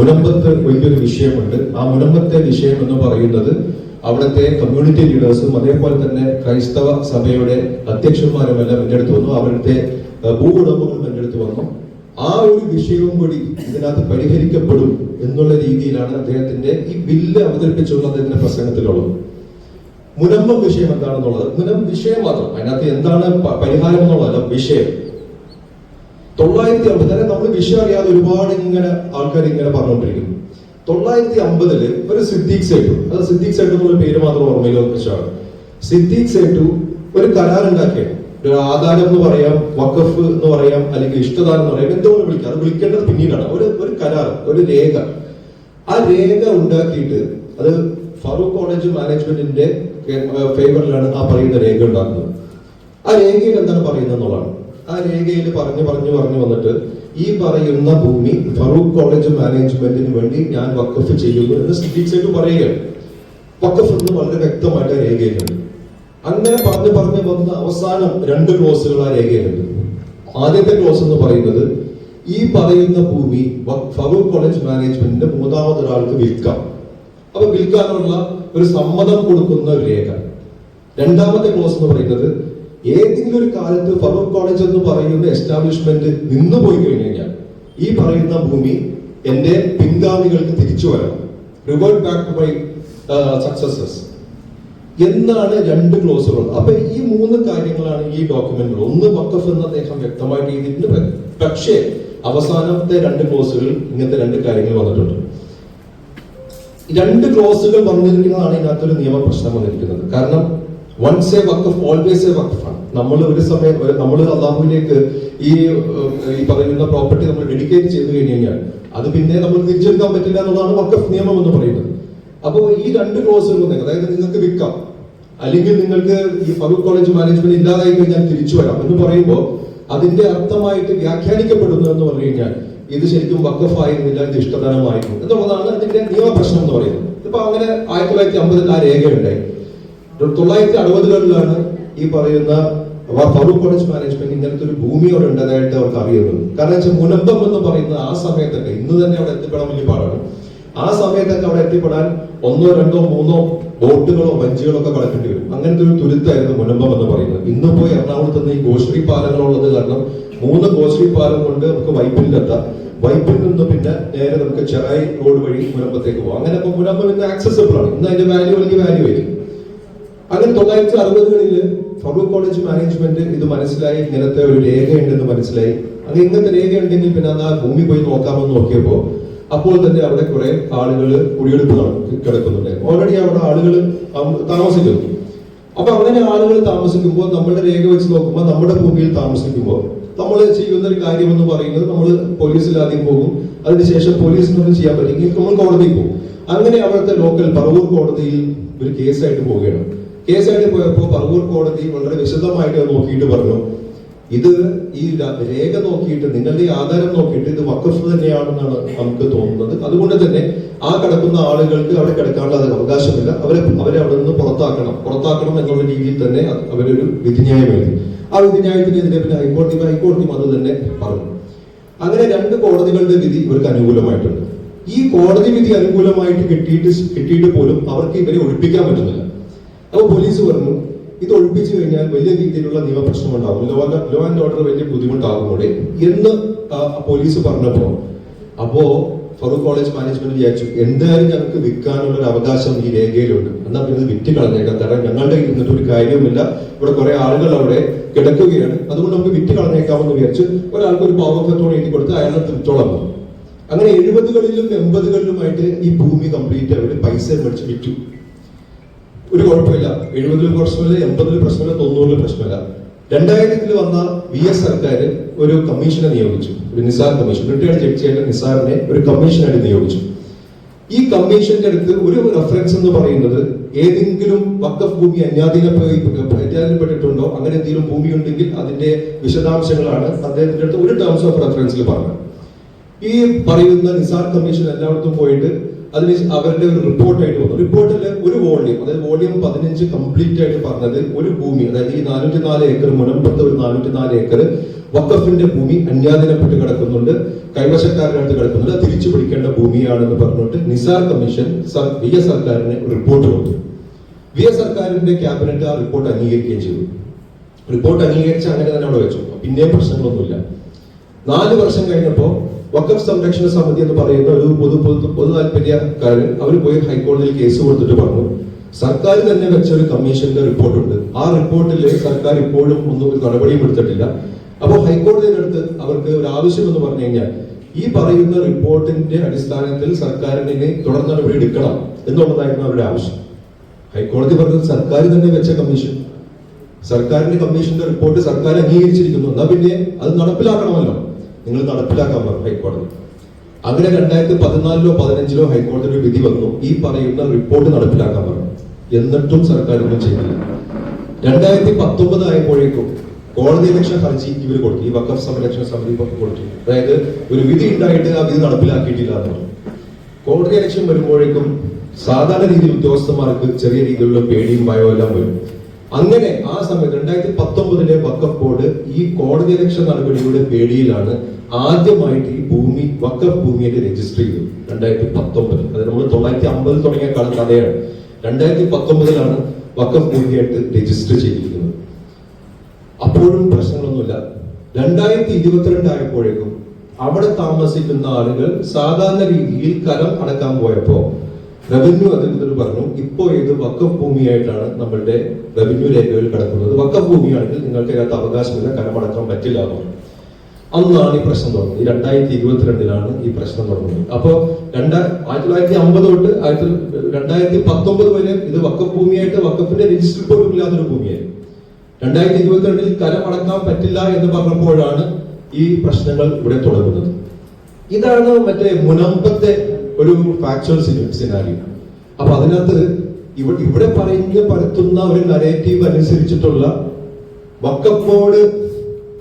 മുനമ്പത്ത് വലിയൊരു വിഷയമുണ്ട്. ആ മുനമ്പത്തെ വിഷയം എന്ന് പറയുന്നത് അവിടുത്തെ കമ്മ്യൂണിറ്റി ലീഡേഴ്സും അതേപോലെ തന്നെ ക്രൈസ്തവ സഭയുടെ അധ്യക്ഷന്മാരുമെല്ലാം എന്റെ അടുത്ത് വന്നു. അവരുടെ ഭൂവുടമകളും എന്റെ അടുത്ത് വന്നു. ആ ഒരു വിഷയവും കൂടി ഇതിനകത്ത് പരിഹരിക്കപ്പെടും എന്നുള്ള രീതിയിലാണ് അദ്ദേഹത്തിന്റെ ഈ ബില്ല് അവതരിപ്പിച്ചുള്ള അദ്ദേഹത്തിന്റെ പ്രസംഗത്തിലുള്ളത്. മുനമ്പം വിഷയം എന്താണെന്നുള്ളത്? മുനം വിഷയം മാത്രം. അതിനകത്ത് എന്താണ് പരിഹാരം എന്നുള്ളതല്ല വിഷയം. തൊള്ളായിരത്തി അമ്പത് തന്നെ നമ്മൾ വിഷയം അറിയാതെ ഒരുപാട് ഇങ്ങനെ ആൾക്കാർ ഇങ്ങനെ പറഞ്ഞുകൊണ്ടിരിക്കും തൊള്ളായിരത്തി അമ്പതിൽ ഒരു സിദ്ദീഖ് സേട്ടു. അത് സിദ്ദീഖ് സേട്ടു എന്നുള്ള പേര് മാത്രം ഓർമ്മയിൽ വെച്ചാണ് സിദ്ദീഖ് സേട്ടു ഒരു കരാർ ഉണ്ടാക്കിയത് ഒരു ആധാരം എന്ന് പറയാം വഖഫ് എന്ന് പറയാം അല്ലെങ്കിൽ ഇഷ്ടദാനം എന്ന് പറയാം എന്തോ വിളിക്കാം. അത് വിളിക്കേണ്ടത് പിന്നീടാണ്. ഒരു ഒരു കരാർ ഒരു രേഖ. ആ രേഖ ഉണ്ടാക്കിയിട്ട് അത് ഫറൂഖ് കോളേജ് മാനേജ്മെന്റിന്റെ ഫേവറിലാണ് ആ പറയുന്ന രേഖ ഉണ്ടാക്കുന്നത്. ആ രേഖയിൽ എന്താണ് പറയുന്നത് എന്നുള്ളതാണ്. ആ രേഖയിൽ പറഞ്ഞു പറഞ്ഞു പറഞ്ഞു വന്നിട്ട് ഈ പറയുന്ന ഭൂമി ഫറൂഖ് കോളേജ് മാനേജ്മെന്റിന് വേണ്ടി ഞാൻ വക്കഫ് ചെയ്യുന്നു എന്ന് സേട്ട് പറയുകയാണ്. വക്കഫ് എന്ന് വളരെ വ്യക്തമായിട്ട് ആ രേഖയിലുണ്ട്. അങ്ങനെ പറഞ്ഞു പറഞ്ഞു വന്ന അവസാനം രണ്ട് ക്ലോസുകൾ ആ രേഖയിലുണ്ട്. ആദ്യത്തെ ക്ലോസ് എന്ന് പറയുന്നത് ഈ പറയുന്ന ഭൂമി ഫറൂഖ് കോളേജ് മാനേജ്മെന്റിന്റെ മൂന്നാമതൊരാൾക്ക് വിൽക്കാം. അപ്പൊ വിൽക്കാനുള്ള ഒരു സമ്മതം കൊടുക്കുന്ന ഒരു രേഖ. രണ്ടാമത്തെ ക്ലോസ് എന്ന് പറയുന്നത് ഏതെങ്കിലും ഒരു കാലത്ത് ഫറൂഖ് കോളേജ് എന്ന് പറയുന്ന എസ്റ്റാബ്ലിഷ്മെന്റ് നിന്ന് പോയി കഴിഞ്ഞു കഴിഞ്ഞാൽ ഈ പറയുന്ന ഭൂമി എന്റെ പിൻഗാമികൾക്ക് തിരിച്ചു വരാം revert back to my successors എന്നാണ് രണ്ട് ക്ലോസുകൾ അപ്പൊ ഈ മൂന്ന് കാര്യങ്ങളാണ് ഈ ഡോക്യുമെന്റുകൾ ഒന്ന് വക്കഫ് എന്ന് അദ്ദേഹം വ്യക്തമായിട്ട് എഴുതിയിട്ടുണ്ട്. പക്ഷേ അവസാനത്തെ രണ്ട് ക്ലോസുകൾ ഇങ്ങനത്തെ രണ്ട് കാര്യങ്ങൾ വന്നിട്ടുണ്ട്. രണ്ട് ക്ലോസുകൾ വന്നിരിക്കുന്നതാണ് ഇതിനകത്തൊരു നിയമ പ്രശ്നം വന്നിരിക്കുന്നത്. കാരണം once a Waqf always a വക്കഫാണ് നമ്മൾ ഒരു സമയം നമ്മൾ അള്ളാഹുവിലേക്ക് ഈ ഈ പറയുന്ന പ്രോപ്പർട്ടി നമ്മൾ ഡെഡിക്കേറ്റ് ചെയ്തു കഴിഞ്ഞു കഴിഞ്ഞാൽ അത് പിന്നെ നമ്മൾ തിരിച്ചെടുക്കാൻ പറ്റില്ല എന്നുള്ളതാണ് വക്കഫ് നിയമം എന്ന് പറയുന്നത്. അപ്പോൾ ഈ രണ്ട് വന്നേക്കും അതായത് നിങ്ങൾക്ക് വിൽക്കാം. അല്ലെങ്കിൽ നിങ്ങൾക്ക് ഈ ഫറൂഖ് കോളേജ് മാനേജ്മെന്റ് ഇല്ലാതായി കഴിഞ്ഞാൽ തിരിച്ചു വരാം എന്ന് പറയുമ്പോൾ അതിന്റെ അർത്ഥമായിട്ട് വ്യാഖ്യാനിക്കപ്പെടുന്നു എന്ന് പറഞ്ഞു കഴിഞ്ഞാൽ ഇത് ശരിക്കും വക്കഫ് വക്കഫായിരുന്നില്ല ഇത് ഇഷ്ടദാനമായിരുന്നു എന്നുള്ളതാണ് അതിന്റെ നിയമപ്രശ്നം എന്ന് പറയുന്നത്. ഇപ്പൊ അങ്ങനെ ആയിരത്തി തൊള്ളായിരത്തി അമ്പതിൽ ആ രേഖയുണ്ടായി. തൊള്ളായിരത്തി അറുപതുകളിലാണ് ഈ പറയുന്ന ഫറൂഖ് കോളേജ് മാനേജ്മെന്റ് ഇങ്ങനത്തെ ഒരു ഭൂമി അവിടെ ഉണ്ടതായിട്ട് അവർക്ക് അറിയുന്നത്. കാരണം വെച്ചാൽ മുനമ്പം എന്ന് പറയുന്നത് ആ സമയത്തൊക്കെ ഇന്ന് തന്നെ അവിടെ എത്തിപ്പെടാൻ വലിയ പാടാണ്. ആ സമയത്തൊക്കെ അവിടെ എത്തിപ്പെടാൻ ഒന്നോ രണ്ടോ മൂന്നോ ബോട്ടുകളോ വഞ്ചികളോ ഒക്കെ കളക്കേണ്ടി വരും. അങ്ങനത്തെ ഒരു തുരുത്തായിരുന്നു മുനമ്പം എന്ന് പറയുന്നത്. ഇന്ന് പോയി എറണാകുളത്ത് നിന്ന് ഈ ഗോശ്രീ പാലങ്ങളുള്ളത് കാരണം മൂന്ന് ഗോശ്രീ പാലം കൊണ്ട് നമുക്ക് വൈപ്പിലെത്താം വൈപ്പിൽ നിന്ന് പിന്നെ നേരെ നമുക്ക് ചെറായി റോഡ് വഴി മുനമ്പത്തേക്ക് പോകാം അങ്ങനെ മുനമ്പം ഇന്ന് ആക്സസബിൾ ആണ്. ഇന്ന് അതിന്റെ വാല്യൂ വലിയ വാല്യൂ ആയിരിക്കും അങ്ങനെ തൊള്ളായിരത്തി അറുപതുകളിൽ ഫറൂഖ് കോളേജ് മാനേജ്മെന്റ് ഇത് മനസ്സിലായി ഇങ്ങനത്തെ ഒരു രേഖയുണ്ടെന്ന് മനസ്സിലായി. അത് ഇങ്ങനത്തെ രേഖ ഉണ്ടെങ്കിൽ പിന്നെ അത് ആ ഭൂമി പോയി നോക്കാമെന്ന് നോക്കിയപ്പോൾ അപ്പോൾ തന്നെ അവിടെ കുറെ ആളുകൾ കുടിയെടുപ്പ് കിടക്കുന്നുണ്ട്. ഓൾറെഡി അവിടെ ആളുകൾ താമസിക്കുന്നു. അപ്പൊ അങ്ങനെ ആളുകൾ താമസിക്കുമ്പോൾ നമ്മുടെ രേഖ വെച്ച് നോക്കുമ്പോൾ നമ്മുടെ ഭൂമിയിൽ താമസിക്കുമ്പോൾ നമ്മൾ ചെയ്യുന്ന ഒരു കാര്യം എന്ന് പറയുന്നത് നമ്മൾ പോലീസിൽ ആദ്യം പോകും. അതിനുശേഷം പോലീസിനൊന്നും ചെയ്യാൻ പറ്റില്ലെങ്കിൽ നമ്മൾ കോടതിയിൽ പോകും. അങ്ങനെ അവിടുത്തെ ലോക്കൽ പറവൂർ കോടതിയിൽ ഒരു കേസായിട്ട് പോവുകയാണ്. കേസായിട്ട് പോയപ്പോൾ പറവൂർ കോടതി വളരെ വിശദമായിട്ട് നോക്കിയിട്ട് പറഞ്ഞു. ഇത് ഈ രേഖ നോക്കിയിട്ട് നിങ്ങളുടെ ആധാരം നോക്കിയിട്ട് ഇത് വക്കഫ് തന്നെയാണെന്നാണ് നമുക്ക് തോന്നുന്നത്. അതുകൊണ്ട് തന്നെ ആ കിടക്കുന്ന ആളുകൾക്ക് അവിടെ കിടക്കാനുള്ള അവകാശമില്ല. അവരെ അവരെ അവിടെ നിന്ന് പുറത്താക്കണം. പുറത്താക്കണം എന്നുള്ള രീതിയിൽ തന്നെ അവരൊരു വിധിന്യായം ആ വിധിന്യായത്തിനെതിരെ പിന്നെ ഹൈക്കോടതി ഹൈക്കോടതിയും അത് തന്നെ പറഞ്ഞു. അങ്ങനെ രണ്ട് കോടതികളുടെ വിധി ഇവർക്ക് അനുകൂലമായിട്ടുണ്ട്. ഈ കോടതി വിധി അനുകൂലമായിട്ട് കിട്ടിയിട്ട് കിട്ടിയിട്ട് പോലും അവർക്ക് ഇവരെ ഒഴിപ്പിക്കാൻ പറ്റുന്നില്ല. അപ്പൊ പോലീസ് പറഞ്ഞു ഇത് ഒഴിപ്പിച്ചു കഴിഞ്ഞാൽ വലിയ രീതിയിലുള്ള നിയമപ്രശ്നം ഉണ്ടാവും ലോ ലോ ആൻഡ് ഓർഡർ വലിയ ബുദ്ധിമുട്ടാകും കൂടെ. എന്ന് പോലീസ് പറഞ്ഞപ്പോൾ അപ്പോ ഫറൂഖ് കോളേജ് മാനേജ്മെന്റ് വിചാരിച്ചു എന്തായാലും ഞങ്ങൾക്ക് വിൽക്കാനുള്ള ഒരു അവകാശം ഈ രേഖയിലുണ്ട്. എന്നാൽ പിന്നെ വിറ്റ് കളഞ്ഞേക്കാം. കാരണം ഞങ്ങളുടെ ഇരുന്നിട്ട് ഒരു കാര്യവുമില്ല. ഇവിടെ കുറെ ആളുകൾ അവിടെ കിടക്കുകയാണ്. അതുകൊണ്ട് നമുക്ക് വിറ്റ് കളഞ്ഞേക്കാമെന്ന് വിചാരിച്ച് ഒരാൾക്ക് ഒരു അറ്റോണി എഴുതി കൊടുത്ത് അയാളെ തൃത്തോളം അങ്ങനെ എഴുപതുകളിലും എൺപതുകളിലുമായിട്ട് ഈ ഭൂമി കംപ്ലീറ്റ് അവർ പൈസ മേടിച്ച് വിറ്റു. ഒരു കുഴപ്പമില്ല. എഴുപതിൽ പ്രശ്നമില്ല എൺപതിൽ പ്രശ്നമില്ല തൊണ്ണൂറിൽ പ്രശ്നമില്ല. രണ്ടായിരത്തിൽ വന്ന വി എസ് സർക്കാർ ഒരു കമ്മീഷനെ നിയോഗിച്ചു. ഒരു നിസാർ കമ്മീഷൻ. റിട്ടയർഡ് ജഡ്ജി ആയിട്ട് നിസാറിനെ ഒരു കമ്മീഷനായിട്ട് നിയോഗിച്ചു. ഈ കമ്മീഷന്റെ അടുത്ത് ഒരു റെഫറൻസ് എന്ന് പറയുന്നത് ഏതെങ്കിലും വക്കഫ് ഭൂമി അന്യാധീനപ്പെട്ടിട്ടുണ്ടോ അങ്ങനെ എന്തെങ്കിലും ഭൂമി ഉണ്ടെങ്കിൽ അതിന്റെ വിശദാംശങ്ങളാണ് അദ്ദേഹത്തിന്റെ അടുത്ത് ഒരു ടേംസ് ഓഫ് റെഫറൻസിൽ പറഞ്ഞത്. ഈ പറയുന്ന നിസാർ കമ്മീഷൻ എല്ലായിടത്തും പോയിട്ട് അതിന് അവരുടെ ഒരു റിപ്പോർട്ടായിട്ട് വന്നു. റിപ്പോർട്ടിൽ ഒരു വോള്യം അതായത് വോള്യം പതിനഞ്ച് കംപ്ലീറ്റ് ആയിട്ട് പറഞ്ഞത് ഒരു ഭൂമി അതായത് ഈ നാനൂറ്റി നാല് ഏക്കർ മുനമ്പത്ത് ഒരു നാനൂറ്റി നാല് ഏക്കർ വക്കഫിന്റെ ഭൂമി അന്യാധീനപ്പെട്ട് കിടക്കുന്നുണ്ട്. കൈവശക്കാരുടെ അടുത്ത് കിടക്കുന്നുണ്ട്. തിരിച്ചു പിടിക്കേണ്ട ഭൂമിയാണെന്ന് പറഞ്ഞിട്ട് നിസാർ കമ്മീഷൻ വി എസ് സർക്കാരിന് റിപ്പോർട്ട് കൊടുത്തു. വി എസ് സർക്കാരിന്റെ ക്യാബിനറ്റ് ആ റിപ്പോർട്ട് അംഗീകരിക്കുകയും ചെയ്തു. റിപ്പോർട്ട് അംഗീകരിച്ച് അങ്ങനെ തന്നെ അവിടെ വെച്ചു. പിന്നെയും പ്രശ്നങ്ങളൊന്നുമില്ല. നാല് വർഷം കഴിഞ്ഞപ്പോ വക്കഫ് സംരക്ഷണ സമിതി എന്ന് പറയുന്ന ഒരു പൊതു പൊതു പൊതു താല്പര്യക്കാരൻ അവർ പോയി ഹൈക്കോടതിയിൽ കേസ് കൊടുത്തിട്ട് പറഞ്ഞു സർക്കാർ തന്നെ വെച്ച ഒരു കമ്മീഷന്റെ റിപ്പോർട്ടുണ്ട്. ആ റിപ്പോർട്ടിൽ സർക്കാർ ഇപ്പോഴും ഒന്നും ഒരു നടപടിയും എടുത്തിട്ടില്ല. അപ്പോൾ ഹൈക്കോടതിയുടെ അടുത്ത് അവർക്ക് ഒരു ആവശ്യം എന്ന് പറഞ്ഞു കഴിഞ്ഞാൽ ഈ പറയുന്ന റിപ്പോർട്ടിന്റെ അടിസ്ഥാനത്തിൽ സർക്കാരിനെ തുടർ നടപടി എടുക്കണം എന്നുള്ളതായിരുന്നു അവരുടെ ആവശ്യം. ഹൈക്കോടതി പറഞ്ഞത് സർക്കാർ തന്നെ വെച്ച കമ്മീഷൻ. സർക്കാരിന്റെ കമ്മീഷന്റെ റിപ്പോർട്ട് സർക്കാർ അംഗീകരിച്ചിരിക്കുന്നു. എന്നാ പിന്നെ അത് നടപ്പിലാക്കണമല്ലോ. നിങ്ങൾ നടപ്പിലാക്കാൻ പറഞ്ഞു ഹൈക്കോടതി. അങ്ങനെ രണ്ടായിരത്തി പതിനാലിലോ പതിനഞ്ചിലോ ഹൈക്കോടതി ഒരു വിധി വന്നു. ഈ പറയുന്ന റിപ്പോർട്ട് നടപ്പിലാക്കാൻ പറഞ്ഞു. എന്നിട്ടും സർക്കാർ ഒന്നും ചെയ്തില്ല. രണ്ടായിരത്തി പത്തൊമ്പത് ആയപ്പോഴേക്കും കോടതി രക്ഷ ഹർജി ഇവർ കൊടുത്തു. ഈ വക്കഫ് സംരക്ഷണ സമിതി കൊടുത്തു. അതായത് ഒരു വിധി ഉണ്ടായിട്ട് ആ വിധി നടപ്പിലാക്കിയിട്ടില്ല എന്ന് പറഞ്ഞു. കോടതി ഇലക്ഷൻ വരുമ്പോഴേക്കും സാധാരണ രീതിയിൽ ഉദ്യോഗസ്ഥന്മാർക്ക് ചെറിയ രീതിയിലുള്ള പേടിയും ഭയവും എല്ലാം വരും. അങ്ങനെ ആ സമയത്ത് രണ്ടായിരത്തി പത്തൊമ്പതിലെ വക്കഫ് ബോർഡ് ഈ കോടതി രക്ഷ നടപടിയുടെ പേടിയിലാണ് ആദ്യമായിട്ട് ഈ ഭൂമി വക്കഫ് ഭൂമിയുടെ രജിസ്റ്റർ ചെയ്തു രണ്ടായിരത്തി പത്തൊമ്പത് അത് നമ്മൾ തൊള്ളായിരത്തി അമ്പതിൽ തുടങ്ങിയ കഥയാണ്. രണ്ടായിരത്തി പത്തൊമ്പതിലാണ് വക്കഫ് ഭൂമിയായിട്ട് രജിസ്റ്റർ ചെയ്തിരിക്കുന്നത്. അപ്പോഴും പ്രശ്നങ്ങളൊന്നുമില്ല. രണ്ടായിരത്തി ഇരുപത്തിരണ്ട് ആയപ്പോഴേക്കും അവിടെ താമസിക്കുന്ന ആളുകൾ സാധാരണ രീതിയിൽ കരം അടക്കാൻ പോയപ്പോ റവന്യൂ അധികൃതർ പറഞ്ഞു ഇപ്പോ ഇത് വക്കഫ് ഭൂമിയായിട്ടാണ് നമ്മളുടെ റവന്യൂ രേഖകളിൽ കിടക്കുന്നത്. വക്കഫ് ഭൂമിയാണെങ്കിൽ നിങ്ങൾക്ക് അതിനകത്ത് അവകാശമില്ല കരമടക്കാൻ പറ്റില്ല എന്ന്. പറഞ്ഞു അന്നാണ് ഈ പ്രശ്നം തുടങ്ങുന്നത്. ഈ രണ്ടായിരത്തി ഇരുപത്തിരണ്ടിലാണ് ഈ പ്രശ്നം തുടങ്ങുന്നത്. അപ്പോൾ രണ്ട് ആയിരത്തി തൊള്ളായിരത്തി അമ്പത് തൊട്ട് ആയിരത്തി രണ്ടായിരത്തി പത്തൊമ്പത് വരെ ഇത് വക്കഫ് ഭൂമിയായിട്ട് വക്കഫിന്റെ രജിസ്റ്റർ പോലും ഇല്ലാത്തൊരു ഭൂമിയായിരുന്നു രണ്ടായിരത്തി ഇരുപത്തിരണ്ടിൽ കരമടക്കാൻ പറ്റില്ല എന്ന് പറഞ്ഞപ്പോഴാണ് ഈ പ്രശ്നങ്ങൾ ഇവിടെ തുടങ്ങുന്നത്. ഇതാണ് മറ്റേ മുനമ്പത്തെ ഒരു ഫാക്ച്വൽ സിനാരിയോ അപ്പൊ അതിനകത്ത് ഇവിടെ ഇവിടെ പറഞ്ഞ് പരത്തുന്ന ഒരു നരേറ്റീവ് അനുസരിച്ചിട്ടുള്ള വക്കപ്പോട്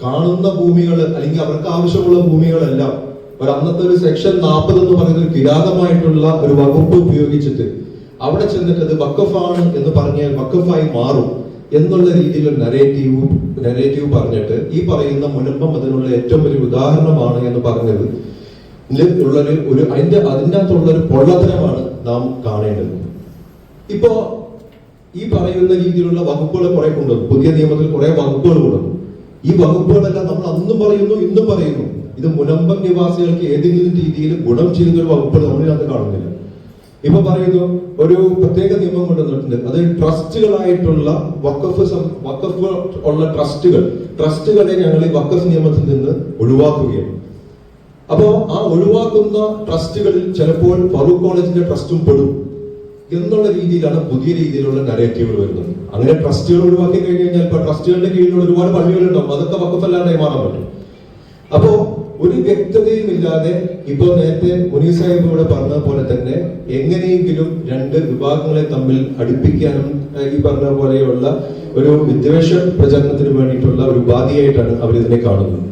കാണുന്ന ഭൂമികൾ അല്ലെങ്കിൽ അവർക്ക് ആവശ്യമുള്ള ഭൂമികളെല്ലാം. ഒരു അന്നത്തെ ഒരു സെക്ഷൻ നാൽപ്പത് എന്ന് പറയുന്ന ഒരു കിരാതമായിട്ടുള്ള ഒരു വകുപ്പ് ഉപയോഗിച്ചിട്ട് അവിടെ ചെന്നിട്ട് അത് വക്കഫാണ് എന്ന് പറഞ്ഞാൽ വക്കഫായി മാറും എന്നുള്ള രീതിയിൽ ഒരു നരേറ്റീവ് നരേറ്റീവ് പറഞ്ഞിട്ട് ഈ പറയുന്ന മുനമ്പം അതിനുള്ള ഏറ്റവും വലിയ ഉദാഹരണമാണ് എന്ന് പറഞ്ഞത്. ഉള്ളൊരു ഒരു അതിന്റെ അതിന്റെ അകത്തുള്ള ഒരു പൊള്ളത്തരമാണ് നാം കാണേണ്ടത്. ഇപ്പോ ഈ പറയുന്ന രീതിയിലുള്ള വകുപ്പുകൾ കുറെ കൊണ്ടുവന്നു പുതിയ നിയമത്തിൽ കുറെ വകുപ്പുകൾ കൊണ്ടുവന്നു ഈ വകുപ്പുകളെല്ലാം നമ്മൾ അന്നും പറയുന്നു ഇന്നും പറയുന്നു. ഇത് മുനമ്പം നിവാസികൾക്ക് ഏതെങ്കിലും രീതിയിൽ ഗുണം ചെയ്യുന്ന ഒരു വകുപ്പ് നമ്മളിനകത്ത് കാണുന്നില്ല. ഇപ്പൊ പറയുന്നു ഒരു പ്രത്യേക നിയമം കൊണ്ടുവന്നിട്ടുണ്ട്. അത് ട്രസ്റ്റുകളായിട്ടുള്ള വക്കഫ് വക്കഫ് ഉള്ള ട്രസ്റ്റുകൾ ട്രസ്റ്റുകളെ ഞങ്ങൾ ഈ വക്കഫ് നിയമത്തിൽ നിന്ന് ഒഴിവാക്കുകയാണ്. അപ്പോ ആ ഒഴിവാക്കുന്ന ട്രസ്റ്റുകളിൽ ചിലപ്പോൾ ഫറൂഖ് കോളേജിന്റെ ട്രസ്റ്റും പെടും എന്നുള്ള രീതിയിലാണ് പുതിയ രീതിയിലുള്ള നരേറ്റീവുകൾ വരുന്നത്. അങ്ങനെ ട്രസ്റ്റുകൾ ഒഴിവാക്കി കഴിഞ്ഞു കഴിഞ്ഞാൽ ഇപ്പൊ ട്രസ്റ്റുകളുടെ കീഴിലുള്ള ഒരുപാട് പള്ളികളുണ്ടാവും. അതൊക്കെ വക്കഫല്ലാണ്ടായി മാറാൻ പറ്റും. അപ്പോ ഒരു വ്യക്തതയും ഇല്ലാതെ ഇപ്പൊ നേരത്തെ മുനീർ സാഹിബ് ഇവിടെ പറഞ്ഞ പോലെ തന്നെ എങ്ങനെയെങ്കിലും രണ്ട് വിഭാഗങ്ങളെ തമ്മിൽ അടുപ്പിക്കാനും ഈ പറഞ്ഞ പോലെയുള്ള ഒരു വിദ്വേഷ പ്രചരണത്തിന് വേണ്ടിയിട്ടുള്ള ഒരു ഉപാധിയായിട്ടാണ് അവർ ഇതിനെ കാണുന്നത്.